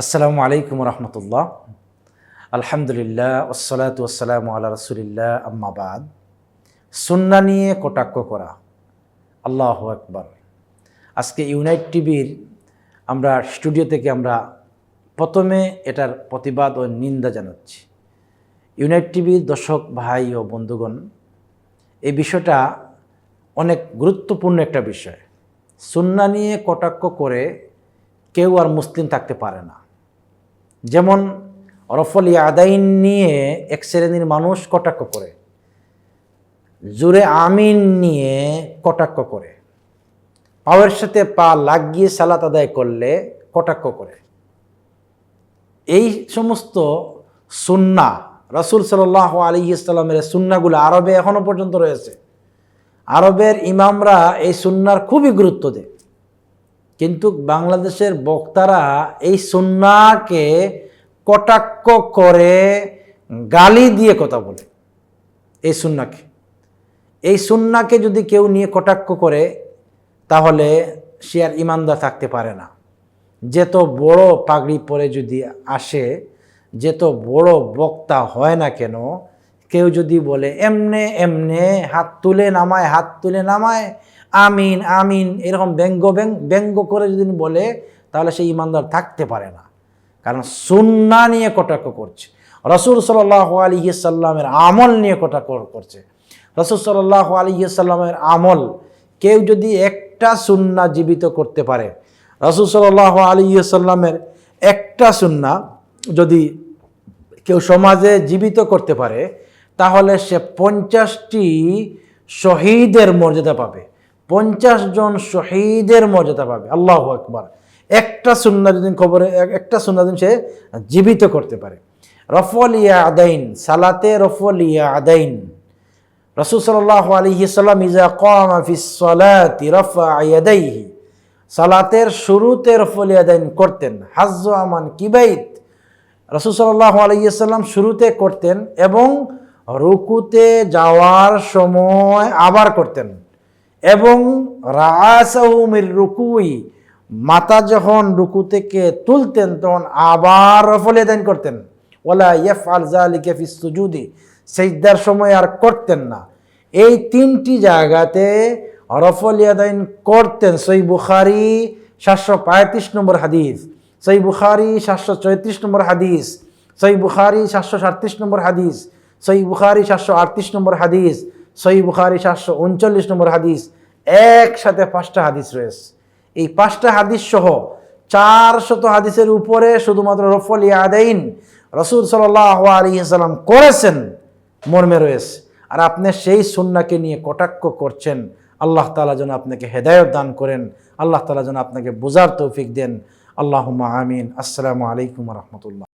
আসসালামু আলাইকুম রহমতুল্লাহ। আলহামদুলিল্লাহ ওসলাত ওসালাম আল্লাহ রসুলিল্লাহ আম্মাবাদ সুন্না নিয়ে কটাক্ষ করা, আল্লাহ আকবার। আজকে ইউনাইট টিভির আমরা স্টুডিও থেকে আমরা প্রথমে এটার প্রতিবাদ ও নিন্দা জানাচ্ছি। ইউনাইট টিভির দর্শক ভাই ও বন্ধুগণ, এই বিষয়টা অনেক গুরুত্বপূর্ণ একটা বিষয়। সুন্না নিয়ে কটাক্ষ করে কেউ আর মুসলিম থাকতে পারে না। যেমন রফল আদাইন নিয়ে এক শ্রেণির মানুষ কটাক্ষ করে। জুরে আমিন নিয়ে কটাক্ষ করে। পাওয়ের সাথে পা লাগিয়ে সালাত আদায় করলে কটাক্ষ করে। এই সমস্ত সুন্না, রসুল সাল আলী ইসলামের সুন্নাগুলো আরবে এখনও পর্যন্ত রয়েছে। আরবের ইমামরা এই সুন্নার খুবই গুরুত্ব দেয়। কিন্তু বাংলাদেশের বক্তারা এই সুন্নাকে কটাক্ষ করে গালি দিয়ে কথা বলে এই সুন্নাকে এই সুন্নাকে যদি কেউ নিয়ে কটাক্ষ করে, তাহলে সে আর ইমানদার থাকতে পারে না। যেত বড় পাগড়ি পরে যদি আসে, যেত বড় বক্তা হয় না কেন, কেউ যদি বলে, এমনে এমনে, হাত তুলে নামায়, হাত তুলে নামায় আমিন আমিন, এরকম ব্যঙ্গ ব্যঙ্গ করে যদি বলে, তাহলে সেই ইমানদার থাকতে পারে না। কারণ সুন্না নিয়ে কটাক্ষ করছে। রসুল সাল্লাহ আলিহাল্লামের আমল নিয়ে কটাক্ষ করছে। রসুল সাল্লাহ আলিহাল্লামের আমল কেউ যদি একটা সুন্না জীবিত করতে পারে, রসুল সাল্লাহ আলিহাল্লামের একটা সুন্না যদি কেউ সমাজে জীবিত করতে পারে, তাহলে সে পঞ্চাশটি শহীদের মর্যাদা পাবে। পঞ্চাশ জন শহীদের মর্যাদা পাবে। আল্লাহ আকবার। একটা সুন্না যদি খবরে একটা সুন্না দিন সে জীবিত করতে পারে। রফল ইয়া আদাইন সালাতে রফল ইয়া আদাইন রসুল সাল্লাহ আলহিসাল্লাম ইজা কমা ফিসলাতি রফা আয়াদাইহি সালাতের শুরুতে রফল ইয়াদাইন করতেন। হাজ আমান কিবাইত রসুল সাল্লাহ আলহিসাল্লাম শুরুতে করতেন এবং রুকুতে যাওয়ার সময় আবার করতেন। এবং রাসাউমির রুকুই, মাতা যখন রুকু থেকে তুলতেন, তখন আবার রফলিয়াদাইন করতেন। ওলা ইয়েফ আল জালিকে ফি সুজুদি সেইদার সময় আর করতেন না। এই তিনটি জায়গাতে রফলিয়াদাইন করতেন সই বুখারি সাতশো পঁয়ত্রিশ নম্বর হাদিস, সই বুখারি সাতশো চৌত্রিশ নম্বর হাদিস, সই বুখারি সাতশো সাতত্রিশ নম্বর হাদিস, সই বুখারি সাতশো আটত্রিশ নম্বর হাদিস সই বুখারি সাতশো উনচল্লিশ নম্বর হাদিস, একসাথে পাঁচটা হাদিস রয়েছে। এই পাঁচটা হাদিস সহ চারশত হাদিসের উপরে শুধুমাত্র রফল ইয়াদাইন রসুল সাল্লাম করেছেন, মর্মে রয়েছে। আর আপনি সেই সুন্নাকে নিয়ে কটাক্ষ করছেন, আল্লাহ তালা যেন আপনাকে হেদায়ত দান করেন, আল্লাহ তালা যেন আপনাকে বোঝার তৌফিক দেন। আল্লাহ আমিন। আসসালামু আলাইকুম রহমতুল্লাহ।